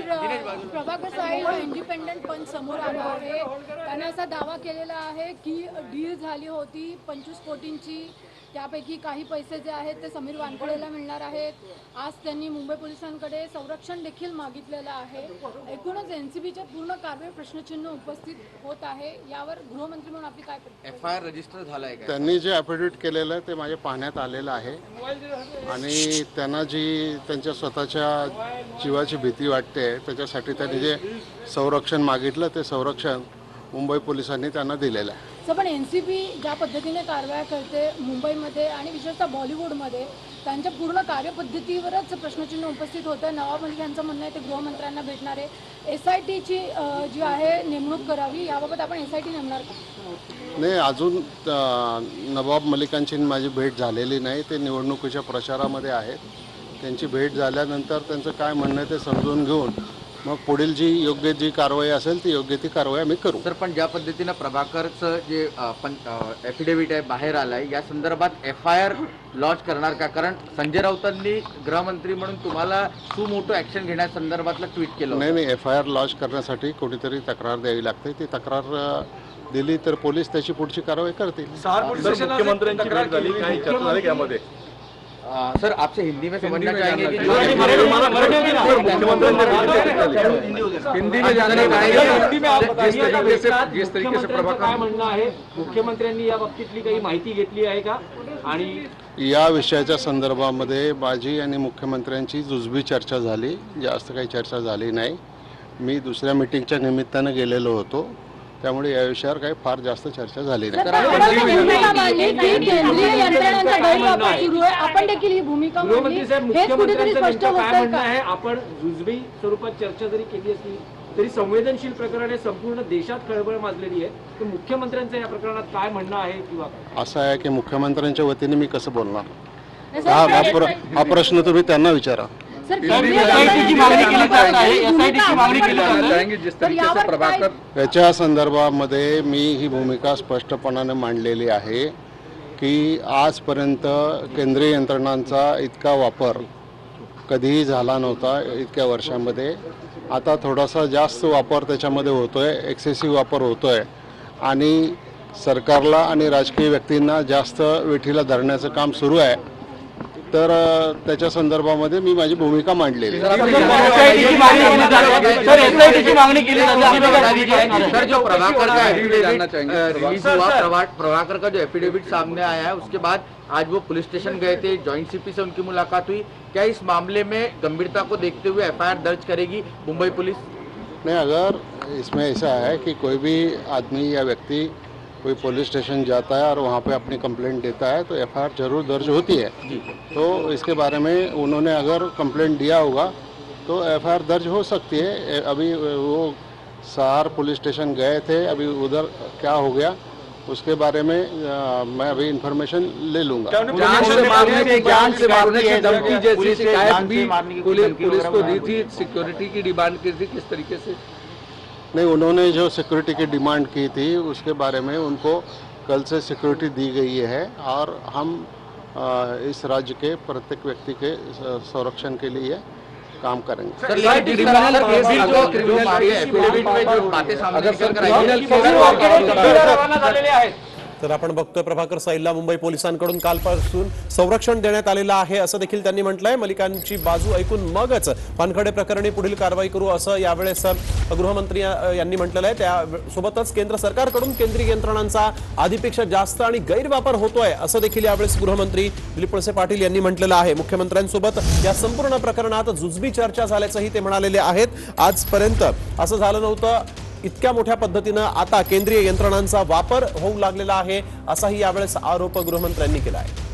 तर प्रभाकर साहेब इंडिपेंडंट पण समोर आला आहे. त्याने असा दावा केलेला आहे की डील झाली होती पंचवीस कोटींची. त्यापैकी काही पैसे जे आहेत ते समीर वानखडेला मिळणार आहेत. आज त्यांनी मुंबई पोलिसांकडे संरक्षण देखील मागितलेलं आहे. एकूणच एन सी बीच्या पूर्ण कारवाई प्रश्नचिन्ह उपस्थित होत आहे. यावर गृहमंत्री म्हणून आपली काय प्रतिक्रिया? एफ आय आर रजिस्टर झालाय का त्यांनी जे ॲफिडेविट केलेलं आहे ते माझ्या पाहण्यात आलेलं आहे. आणि त्यांना जी त्यांच्या स्वतःच्या जीवाची भीती वाटते त्याच्यासाठी त्यांनी जे संरक्षण मागितलं ते संरक्षण मुंबई पोलिसांनी त्यांना दिलेलं आहे. सर पण एन सी पी ज्या पद्धतीने कारवाया करते मुंबईमध्ये आणि विशेषतः बॉलिवूडमध्ये त्यांच्या पूर्ण कार्यपद्धतीवरच प्रश्नचिन्ह उपस्थित होतं. आहे नवाब मलिक यांचं म्हणणं आहे ते गृहमंत्र्यांना भेटणार आहे. एस आय टीची जी आहे नेमणूक करावी याबाबत आपण एस आय टी नेमणार का? नाही अजून नवाब मलिकांची माझी भेट झालेली नाही. ते निवडणुकीच्या प्रचारामध्ये आहेत. त्यांची भेट झाल्यानंतर त्यांचं काय म्हणणं आहे ते समजून घेऊन मग पुढील जी योग्य जी कारवाई असेल ती योग्य ती कारवाई आम्ही करू. सर पण ज्या पद्धतीनं प्रभाकरचं जे एफिडेव्हिट आहे बाहेर आलाय या संदर्भात एफ आय आर लॉन्च करणार का? कारण संजय राऊतांनी गृहमंत्री म्हणून तुम्हाला सुमोटो ऍक्शन घेण्यासंदर्भातलं ट्विट केलं. नाही नाही एफ आय आर लॉन्च करण्यासाठी कोणीतरी तक्रार द्यावी लागते. ती तक्रार दिली तर पोलीस त्याची पुढची कारवाई करतील. सर मुख्यमंत्र्यांची भेट झाली काही चर्चा झाली यामध्ये? सर आपसे हिंदी में समझना चाहेंगे कि हिंदी में जानना चाहेंगे। हिंदी में आप जिस बताइए तरीके से. जिस तरीके काय म्हणणं आहे? मुख्यमंत्र्यांनी या बाबतीतली काही माहिती घेतली आहे का? आणि या विषयाच्या संदर्भामध्ये माझी आणि मुख्यमंत्र्यांची जुजबी चर्चा झाली. जास्त काही चर्चा झाली नाही. मी दुसऱ्या मिटिंगच्या निमित्तानं गेलेलो होतो. त्यामुळे या विषयावर काही फार जास्त चर्चा झाली नाही. आपण देखील ही भूमिका आपण जुजबी स्वरूपात चर्चा जरी केली असली तरी संवेदनशील प्रकरण आहे संपूर्ण देशात खळबळ माजलेली आहे. तर मुख्यमंत्र्यांचं या प्रकरणात काय म्हणणं आहे किंवा? असं आहे की मुख्यमंत्र्यांच्या वतीने मी कसं बोलणार? हा हा हा प्रश्न तुम्ही त्यांना विचारा. याच्या संदर्भामध्ये मी ही भूमिका स्पष्टपणाने मांडलेली आहे की आजपर्यंत केंद्रीय यंत्रणांचा इतका वापर कधीही झाला नव्हता इतक्या वर्षामध्ये. आता थोडासा जास्त वापर त्याच्यामध्ये होतोय एक्सेसिव्ह वापर होतोय. आणि सरकारला आणि राजकीय व्यक्तींना जास्त वेठीला धरण्याचं काम सुरू आहे. तर त्याच्या संदर्भामध्ये मी माझी भूमिका मांडलेली प्रभाकर का जो एफिडेविट सामने आया है उसके बाद आज वो पुलिस स्टेशन गए थे जॉइंट सीपी से उनकी मुलाकात हुई। क्या इस मामले में गंभीरता को देखते हुए एफआईआर दर्ज करेगी मुंबई पुलिस? नहीं अगर इसमें ऐसा है कि कोई भी आदमी या व्यक्ति कोई पुलिस स्टेशन जाता है और वहाँ पे अपनी कंप्लेंट देता है तो एफआईआर ज़रूर दर्ज होती है। तो इसके बारे में उन्होंने अगर कंप्लेंट दिया होगा तो एफआईआर दर्ज हो सकती है। अभी वो सहार पुलिस स्टेशन गए थे अभी उधर क्या हो गया उसके बारे में अ, मैं अभी इंफॉर्मेशन ले लूँगा। जान से मारने की जान से मारने की धमकी जैसी शिकायत भी पुलिस को दी थी सिक्योरिटी की डिमांड की थी किस तरीके से नहीं उन्होंने जो सिक्योरिटी की डिमांड की थी उसके बारे में उनको कल से सिक्योरिटी दी गई है और हम इस राज्य के प्रत्येक व्यक्ति के संरक्षण के लिए काम करेंगे। सर ये क्रिमिनल केस जो एफिडेविट में जो बातें सामने निकल कर आई हैं, रवाना झालेले आहेत तर आपण बघतोय प्रभाकर सैलला मुंबई पोलिसांकडून कालपासून संरक्षण देण्यात आलेलं आहे असं देखील त्यांनी म्हटलंय. मलिकांची बाजू ऐकून मगच पानखडे प्रकरणी पुढील कारवाई करू असं यावेळेस गृहमंत्री यांनी म्हटलेलं आहे. त्या सोबतच केंद्र सरकारकडून केंद्रीय यंत्रणांचा आधीपेक्षा जास्त आणि गैरवापर होतोय असं देखील यावेळेस गृहमंत्री दिलीप वळसे पाटील यांनी म्हटलेलं आहे. मुख्यमंत्र्यांसोबत या संपूर्ण प्रकरणात जुजबी चर्चा झाल्याचंही ते म्हणालेले आहेत. आजपर्यंत असं झालं नव्हतं. इतक्या मोठ्या पद्धतीनं आता केंद्रीय यंत्रणांचा वापर होऊ लागलेला आहे असाही यावेळेस आरोप गृहमंत्र्यांनी केला आहे.